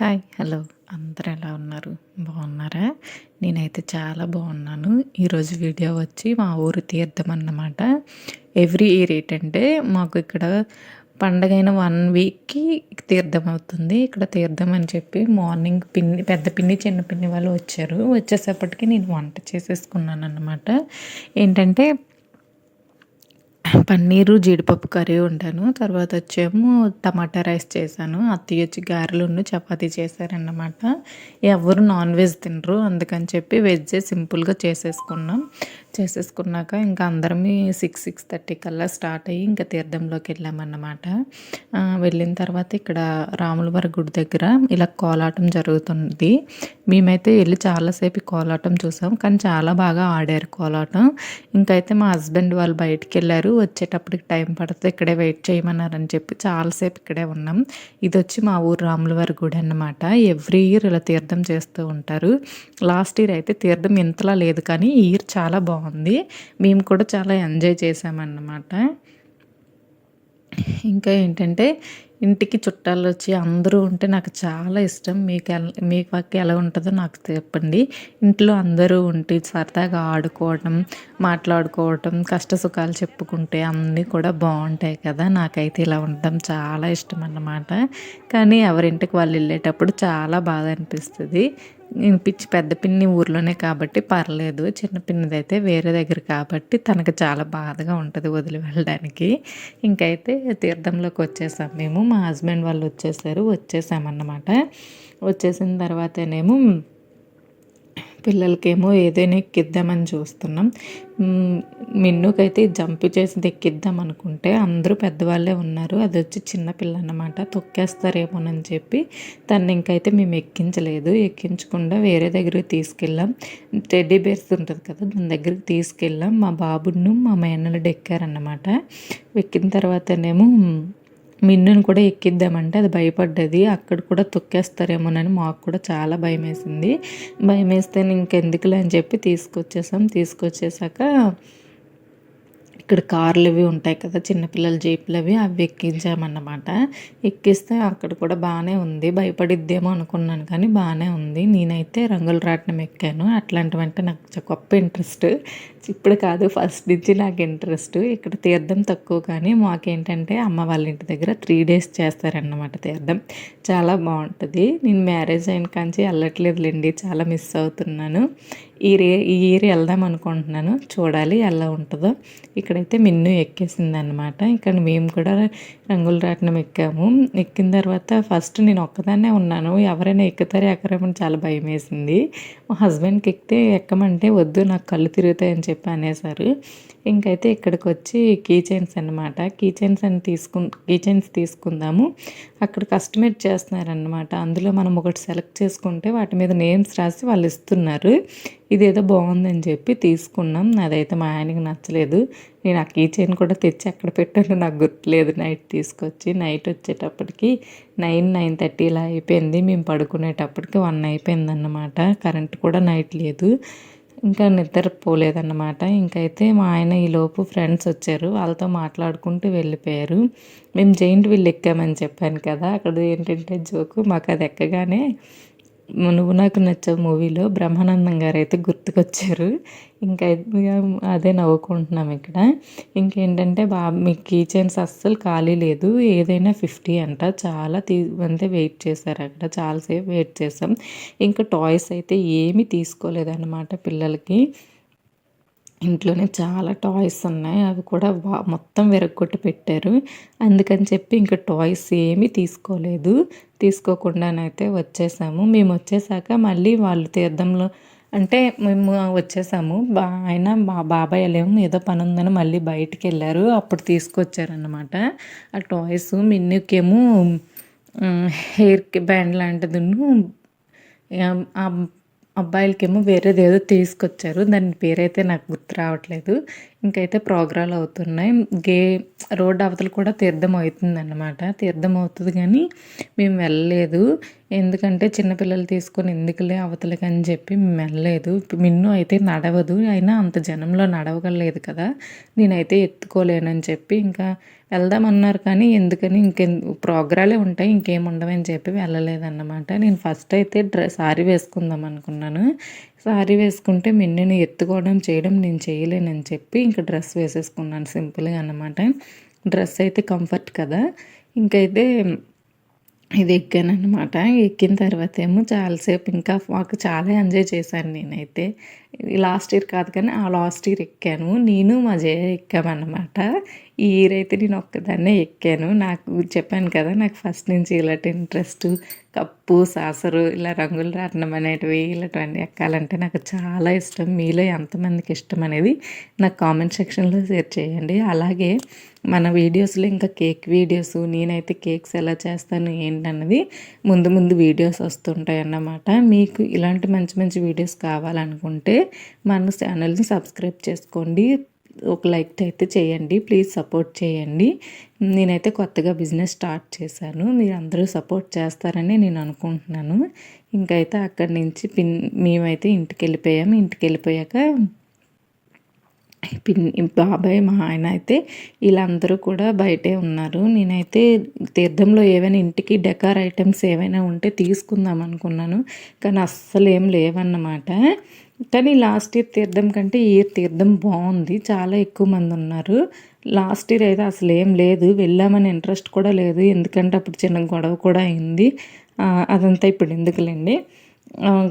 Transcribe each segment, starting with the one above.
Hi hello. అందరూ ఎలా ఉన్నారు? బాగున్నారా? నేనైతే చాలా బాగున్నాను. ఈరోజు వీడియో వచ్చి మా ఊరు తీర్థం అన్నమాట. ఎవ్రీ ఇయర్ ఏంటంటే మాకు ఇక్కడ పండగైన వన్ వీక్కి తీర్థం అవుతుంది. ఇక్కడ తీర్థం అని చెప్పి మార్నింగ్ పిన్ని పెద్ద పిన్ని చిన్న పిన్ని వాళ్ళు వచ్చారు. వచ్చేసేపటికి నేను వంట చేసేసుకున్నాను అన్నమాట ఏంటంటే పన్నీరు జీడిపప్పు కర్రీ వండాను. తర్వాత వచ్చేమో టమాటా రైస్ చేశాను. అత్తయ్య వచ్చి గారెలు చపాతీ చేశారన్నమాట. ఎవరు నాన్ వెజ్ తినరు. అందుకని చెప్పి వెజ్ సింపుల్గా చేసేసుకున్నాం. చేసేసుకున్నాక ఇంకా అందరం సిక్స్ సిక్స్ థర్టీ కల్లా స్టార్ట్ అయ్యి ఇంకా తీర్థంలోకి వెళ్ళామన్నమాట. వెళ్ళిన తర్వాత ఇక్కడ రాములవారి గుడి దగ్గర ఇలా కోలాటం జరుగుతుంది. మేమైతే వెళ్ళి చాలాసేపు కోలాటం చూసాం కానీ చాలా బాగా ఆడారు కోలాటం. ఇంకైతే మా హస్బెండ్ వాళ్ళు బయటికి వెళ్ళారు వచ్చేటప్పటికి టైం పడితే ఇక్కడే వెయిట్ చేయమన్నారని చెప్పి చాలాసేపు ఇక్కడే ఉన్నాం. ఇది వచ్చి మా ఊరు రాములవారి గుడి అన్నమాట. ఎవ్రీ ఇయర్ ఇలా తీర్థం చేస్తూ ఉంటారు. లాస్ట్ ఇయర్ అయితే తీర్థం ఇంతలా లేదు కానీ ఈ ఇయర్ చాలా బాగుంది. బాగుంది. మేము కూడా చాలా ఎంజాయ్ చేసామన్నమాట ఇంకా ఏంటంటే ఇంటికి చుట్టాలు వచ్చి అందరూ ఉంటే నాకు చాలా ఇష్టం. మీకు మీకు ఎలా ఉంటుందో నాకు చెప్పండి. ఇంట్లో అందరూ ఉంటే సరదాగా ఆడుకోవడం మాట్లాడుకోవటం కష్ట సుఖాలు చెప్పుకుంటే అన్నీ కూడా బాగుంటాయి కదా. నాకైతే ఇలా ఉండడం చాలా ఇష్టం అన్నమాట కానీ ఎవరింటికి వాళ్ళు వెళ్ళేటప్పుడు చాలా బాధ అనిపిస్తుంది. పిచ్చి పెద్ద పిన్ని ఊర్లోనే కాబట్టి పర్లేదు. చిన్న పిన్నిది వేరే దగ్గర కాబట్టి తనకు చాలా బాధగా ఉంటుంది వదిలి వెళ్ళడానికి. ఇంకైతే తీర్థంలోకి వచ్చేసాం మేము. మా హస్బెండ్ వాళ్ళు వచ్చేసారు. వచ్చేసామన్నమాట. వచ్చేసిన తర్వాతనేమో పిల్లలకేమో ఏదైనా ఎక్కిద్దామని చూస్తున్నాం. మిన్నుకైతే జంప్ చేసి ఎక్కిద్దాం అనుకుంటే అందరూ పెద్దవాళ్ళే ఉన్నారు. అది వచ్చి చిన్నపిల్ల అన్నమాట తొక్కేస్తారేమోనని చెప్పి తను ఇంకైతే మేము ఎక్కించలేదు. ఎక్కించకుండా వేరే దగ్గరికి తీసుకెళ్ళాం. టెడ్డీ బేర్స్ ఉంటుంది కదా దాని దగ్గరికి తీసుకెళ్ళాం. మా బాబును మా మేనల్లుడు ఎక్కారన్నమాట ఎక్కిన తర్వాతనేమో మిన్నును కూడా ఎక్కిద్దామంటే అది భయపడ్డది. అక్కడ కూడా తొక్కేస్తారేమోనని మాకు కూడా చాలా భయం వేసింది భయం వేస్తే ఇంకెందుకులే అని చెప్పి తీసుకొచ్చేసాం. తీసుకొచ్చేసాక ఇక్కడ కార్లు అవి ఉంటాయి కదా చిన్నపిల్లల జీపులు అవి అవి ఎక్కించామన్నమాట. ఎక్కిస్తే అక్కడ కూడా బాగానే ఉంది. భయపడిద్దేమో అనుకున్నాను కానీ బాగానే ఉంది. నేనైతే రంగుల రాట్నం ఎక్కాను. అట్లాంటివంటే నాకు గొప్ప ఇంట్రెస్ట్. ఇప్పుడు కాదు ఫస్ట్ నుంచి నాకు ఇంట్రెస్ట్. ఇక్కడ తీర్థం తక్కువ కానీ మాకేంటంటే అమ్మ వాళ్ళ ఇంటి దగ్గర త్రీ డేస్ చేస్తారన్నమాట తీర్థం. చాలా బాగుంటుంది నేను మ్యారేజ్ అయిన కాంచి వెళ్ళట్లేదులేండి చాలా మిస్ అవుతున్నాను. ఈ రే ఈ ఇయర్ వెళ్దాం అనుకుంటున్నాను. చూడాలి ఎలా ఉంటుందో. ఇక్కడైతే మిన్ను ఎక్కేసింది అనమాట ఇక్కడ మేము కూడా రంగుల రాట్నం ఎక్కాము. ఎక్కిన తర్వాత ఫస్ట్ నేను ఒక్కదాన్నే ఉన్నాను. ఎవరైనా ఎక్కుతారో ఎక్కరేమని చాలా భయం వేసింది మా హస్బెండ్కి ఎక్కితే ఎక్కమంటే వద్దు నాకు కళ్ళు తిరుగుతాయని చెప్పి అనేసారు ఇంకైతే ఇక్కడికి వచ్చి కీ చైన్స్ అనమాట కీ చైన్స్ అని తీసుకు కీ చైన్స్ తీసుకుందాము. అక్కడ కస్టమైజ్ చేస్తున్నారనమాట అందులో మనం ఒకటి సెలెక్ట్ చేసుకుంటే వాటి మీద నేమ్స్ రాసి వాళ్ళు ఇస్తున్నారు. ఇదేదో బాగుందని చెప్పి తీసుకున్నాం. అదైతే మా ఆయనకి నచ్చలేదు. నేను ఆ కీ చైన్ కూడా తెచ్చి ఎక్కడ పెట్టాను. నాకు గుర్తులేదు నైట్ తీసుకొచ్చి. నైట్ వచ్చేటప్పటికి నైన్ నైన్ థర్టీ ఇలా అయిపోయింది. మేము పడుకునేటప్పటికి వన్ అయిపోయింది అన్నమాట కరెంట్ కూడా నైట్ లేదు. ఇంకా నిద్ర పోలేదన్నమాట. ఇంకైతే మా ఆయన ఈలోపు ఫ్రెండ్స్ వచ్చారు. వాళ్ళతో మాట్లాడుకుంటూ వెళ్ళిపోయారు. మేము జైంట్ వీల్ ఎక్కామని చెప్పాను కదా. అక్కడ ఏంటంటే జోకు. మాకు అది ఎక్కగానే నువ్వు నాకు నచ్చే మూవీలో బ్రహ్మానందం గారు అయితే గుర్తుకొచ్చారు. ఇంకా అదే నవ్వుకుంటున్నాం ఇక్కడ. ఇంకేంటంటే బా మీ చైన్స్ అస్సలు ఖాళీ లేదు. ఏదైనా ఫిఫ్టీ అంట. చాలా తీ అంతే వెయిట్ చేశారు అక్కడ. చాలాసేపు వెయిట్ చేసాం ఇంకా టాయ్స్ అయితే ఏమీ తీసుకోలేదన్నమాట పిల్లలకి. ఇంట్లోనే చాలా టాయ్స్ ఉన్నాయి. అవి కూడా మొత్తం విరగొట్టి పెట్టారు. అందుకని చెప్పి ఇంకా టాయ్స్ ఏమీ తీసుకోలేదు. తీసుకోకుండానైతే వచ్చేసాము. మేము వచ్చేసాక మళ్ళీ వాళ్ళు తీర్థంలో అంటే మేము వచ్చేసాము. బా ఆయన మా బాబాయ్ వెళ్ళేమో ఏదో పని ఉందని మళ్ళీ బయటికి వెళ్ళారు. అప్పుడు తీసుకొచ్చారనమాట ఆ టాయ్స్ మిన్నుకేమో హెయిర్ బ్యాండ్ లాంటిది అబ్బాయిలకేమో వేరేది ఏదో తీసుకొచ్చారు. దాని పేరైతే నాకు గుర్తు రావట్లేదు. ఇంకైతే ప్రోగ్రాలు అవుతున్నాయి. గే రోడ్డు అవతల కూడా తీర్థం అవుతుందన్నమాట. తీర్థం అవుతుంది కానీ మేము వెళ్ళలేదు. ఎందుకంటే చిన్నపిల్లలు తీసుకొని ఎందుకులే అవతలకి అని చెప్పి మేము వెళ్ళలేదు. మిన్ను అయితే నడవదు. అయినా అంత జనంలో నడవగలేదు కదా. నేనైతే ఎత్తుకోలేనని చెప్పి ఇంకా వెళ్దామన్నారు కానీ ఎందుకని ఇంకే ప్రోగ్రాలే ఉంటాయి. ఇంకేం ఉండవని చెప్పి వెళ్ళలేదన్నమాట. నేను ఫస్ట్ అయితే డ్రెస్ సారీ వేసుకుందాం అనుకున్నాను. శారీ వేసుకుంటే మిన్నుని ఎత్తుకోవడం చేయడం నేను చేయలేనని చెప్పి ఇంకా డ్రెస్ వేసేసుకున్నాను సింపుల్గా అన్నమాట. డ్రెస్ అయితే కంఫర్ట్ కదా. ఇంకైతే ఇది ఎక్కాను అనమాట ఎక్కిన తర్వాత ఏమో చాలాసేపు ఇంకా మాకు చాలా ఎంజాయ్ చేశాను నేనైతే. లాస్ట్ ఇయర్ కాదు కానీ ఆ లాస్ట్ ఇయర్ ఎక్కాను. నేను మా జయ ఎక్కామన్నమాట. ఈ ఇయర్ అయితే నేను ఒక్కదాన్నే ఎక్కాను. నాకు చెప్పాను కదా నాకు ఫస్ట్ నుంచి ఇలాంటి ఇంట్రెస్ట్ కప్పు సాసరు ఇలా రంగులు రాటం అనేటివి ఇలాంటివన్నీ ఎక్కాలంటే నాకు చాలా ఇష్టం. మీలో ఎంతమందికి ఇష్టం అనేది నాకు కామెంట్ సెక్షన్లో షేర్ చేయండి. అలాగే మన వీడియోస్లో ఇంకా కేక్ వీడియోస్ నేనైతే కేక్స్ ఎలా చేస్తాను ఏంటన్నది ముందు ముందు వీడియోస్ వస్తుంటాయి అన్నమాట మీకు ఇలాంటి మంచి మంచి వీడియోస్ కావాలనుకుంటే మన ఛానల్ని సబ్స్క్రైబ్ చేసుకోండి. ఒక లైక్ అయితే చేయండి. ప్లీజ్ సపోర్ట్ చేయండి. నేనైతే కొత్తగా బిజినెస్ స్టార్ట్ చేశాను. మీరు అందరూ సపోర్ట్ చేస్తారని నేను అనుకుంటున్నాను. ఇంకైతే అక్కడి నుంచి పిన్ మేమైతే ఇంటికి వెళ్ళిపోయాము. ఇంటికి వెళ్ళిపోయాక పిన్ బాబాయ్ మా ఆయన అయితే వీళ్ళందరూ కూడా బయటే ఉన్నారు. నేనైతే తీర్థంలో ఏవైనా ఇంటికి డెకార్ ఐటమ్స్ ఏవైనా ఉంటే తీసుకుందాం అనుకున్నాను. కానీ అస్సలు ఏం లేవన్నమాట. కానీ లాస్ట్ ఇయర్ తీర్థం కంటే ఈ ఇయర్ తీర్థం బాగుంది. చాలా ఎక్కువ మంది ఉన్నారు. లాస్ట్ ఇయర్ అయితే అసలు ఏం లేదు. వెళ్ళామని ఇంట్రెస్ట్ కూడా లేదు. ఎందుకంటే అప్పుడు చిన్న గొడవ కూడా అయింది. అదంతా ఇప్పుడు ఎందుకులేండి?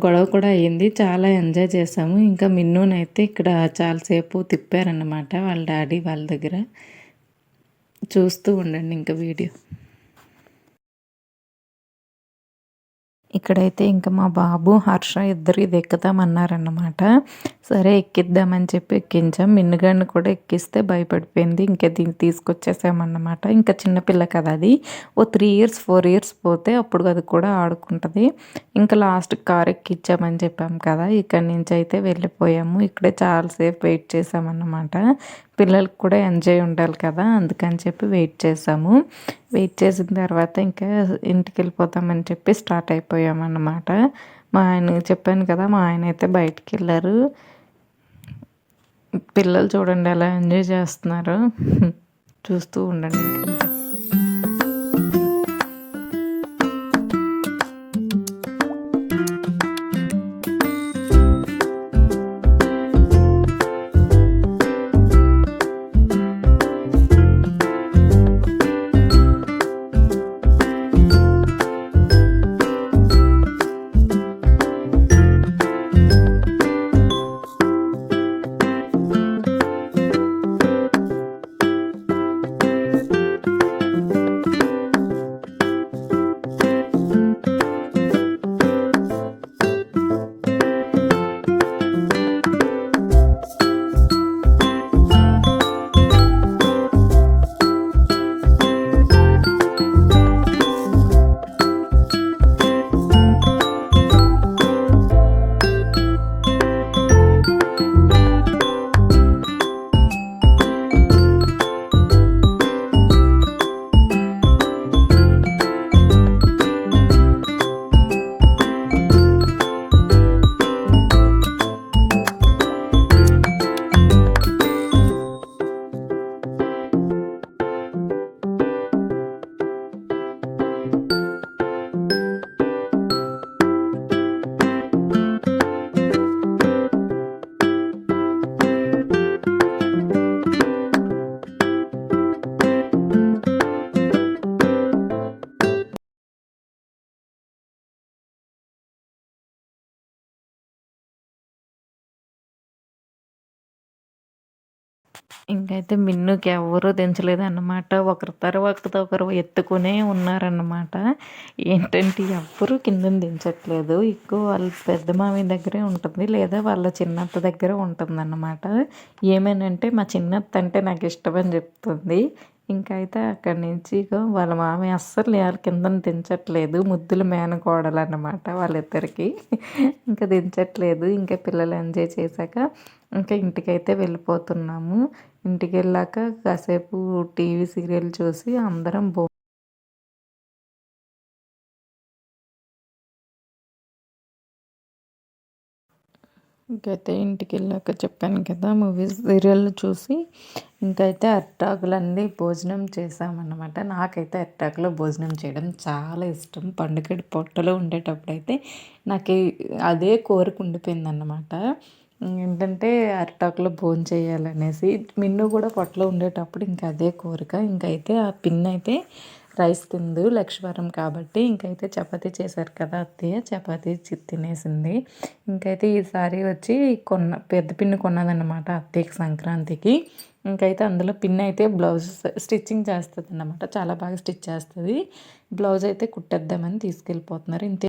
గొడవ కూడా అయ్యింది చాలా ఎంజాయ్ చేసాము. ఇంకా మిన్నూనైతే ఇక్కడ చాలాసేపు తిప్పారన్నమాట వాళ్ళ డాడీ వాళ్ళ దగ్గర. చూస్తూ ఉండండి ఇంకా వీడియో. ఇక్కడైతే ఇంకా మా బాబు హర్ష ఇద్దరు ఇది ఎక్కుదామన్నారన్నమాట సరే ఎక్కిద్దామని చెప్పి ఎక్కించాం. మిన్నుగాడిని కూడా ఎక్కిస్తే భయపడిపోయింది. ఇంకా దీన్ని తీసుకొచ్చేసామన్నమాట. ఇంకా చిన్నపిల్ల కదా అది. ఓ త్రీ ఇయర్స్ ఫోర్ ఇయర్స్ పోతే అప్పుడు అది కూడా ఆడుకుంటుంది. ఇంకా లాస్ట్ కార్ ఎక్కించామని చెప్పాం కదా. ఇక్కడి నుంచి అయితే వెళ్ళిపోయాము. ఇక్కడే చాలాసేపు వెయిట్ చేసామన్నమాట. పిల్లలకు కూడా ఎంజాయ్ ఉండాలి కదా అందుకని చెప్పి వెయిట్ చేసాము. వెయిట్ చేసిన తర్వాత ఇంకా ఇంటికి వెళ్ళిపోతామని చెప్పి స్టార్ట్ అయిపోయామన్నమాట. మా ఆయన చెప్పాను కదా మా ఆయన అయితే బయటికి వెళ్ళారు. పిల్లలు చూడండి ఎలా ఎంజాయ్ చేస్తున్నారు. చూస్తూ ఉండండి. ఇంకైతే మిన్నుకి ఎవరూ దించలేదు అన్నమాట ఒకరి తర్వాత ఒకరు ఎత్తుకునే ఉన్నారన్నమాట. ఏంటంటే ఎవ్వరూ కింద దించట్లేదు. ఎక్కువ వాళ్ళ పెద్ద మామి దగ్గరే ఉంటుంది లేదా వాళ్ళ చిన్నత్త దగ్గర ఉంటుంది అన్నమాట ఏమేనంటే మా చిన్నత్త అంటే నాకు ఇష్టం అని చెప్తుంది. ఇంకా అయితే అక్కడి నుంచి వాళ్ళ మామయ్య అస్సలు వాళ్ళ కింద దించట్లేదు. ముద్దుల మేనకోడలు అన్నమాట వాళ్ళిద్దరికి. ఇంకా దించట్లేదు. ఇంకా పిల్లలు ఎంజాయ్ చేశాక ఇంకా ఇంటికైతే వెళ్ళిపోతున్నాము. ఇంటికి వెళ్ళాక కాసేపు టీవీ సీరియల్ చూసి అందరం బో ఇంకైతే ఇంటికి వెళ్ళాక చెప్పాను కదా మూవీస్ సీరియల్ చూసి ఇంకైతే అట్టాకులన్నీ భోజనం చేసామన్నమాట నాకైతే అట్టాకులో భోజనం చేయడం చాలా ఇష్టం. పండుగ పొట్టలో ఉండేటప్పుడు అయితే నాకు అదే కోరిక ఉండిపోయిందన్నమాట. ఏంటంటే అరిటాకులో భోజనం చేయాలనేసి మిన్ను కూడా పొట్టలో ఉండేటప్పుడు ఇంకా అదే కోరిక. ఇంకైతే ఆ పిన్ అయితే రైస్ తిందు లక్ష్వరం కాబట్టి ఇంకైతే చపాతీ చేశారు కదా అత్తయ్య చపాతీ తినేసింది. ఇంకైతే ఈసారి వచ్చి కొన్న పెద్ద పిన్ను కొన్నదన్నమాట అత్తయ్యకి సంక్రాంతికి. ఇంకైతే అందులో పిన్ అయితే బ్లౌజ్ స్టిచ్చింగ్ చేస్తుంది అన్నమాట చాలా బాగా స్టిచ్ చేస్తుంది. బ్లౌజ్ అయితే కుట్టేద్దామని తీసుకెళ్ళిపోతున్నారు. ఇంతే